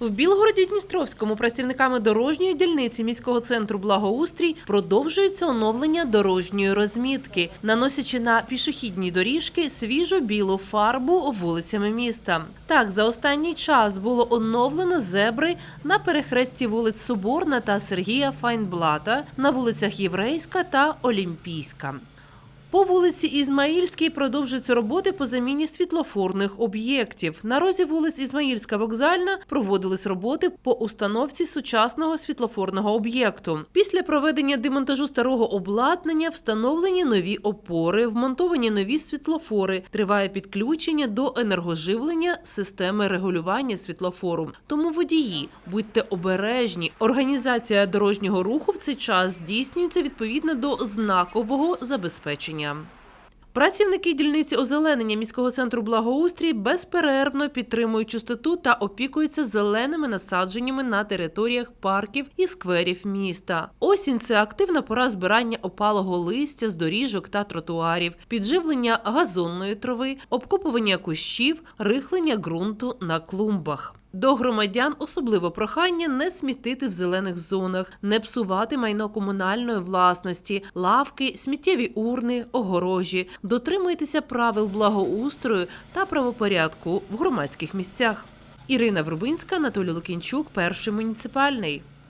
В Білгороді Дністровському працівниками дорожньої дільниці міського центру благоустрій продовжується оновлення дорожньої розмітки, наносячи на пішохідні доріжки свіжо білу фарбу вулицями міста. Так, за останній час було оновлено зебри на перехресті вулиць Соборна та Сергія Файнблата, на вулицях Єврейська та Олімпійська. По вулиці Ізмаїльській продовжуються роботи по заміні світлофорних об'єктів. На розі вулиць Ізмаїльська вокзальна проводились роботи по установці сучасного світлофорного об'єкту. Після проведення демонтажу старого обладнання встановлені нові опори, вмонтовані нові світлофори. Триває підключення до енергоживлення системи регулювання світлофору. Тому водії, будьте обережні. Організація дорожнього руху в цей час здійснюється відповідно до знакового забезпечення. Працівники дільниці озеленення міського центру благоустрій безперервно підтримують чистоту та опікуються зеленими насадженнями на територіях парків і скверів міста. Осінь це активна пора збирання опалого листя з доріжок та тротуарів, підживлення газонної трави, обкопування кущів, рихлення ґрунту на клумбах. До громадян особливо прохання не смітити в зелених зонах, не псувати майно комунальної власності, лавки, сміттєві урни, огорожі. Дотримуйтеся правил благоустрою та правопорядку в громадських місцях. Ірина Врубинська, Анатолій Лукінчук, перший муніципальний.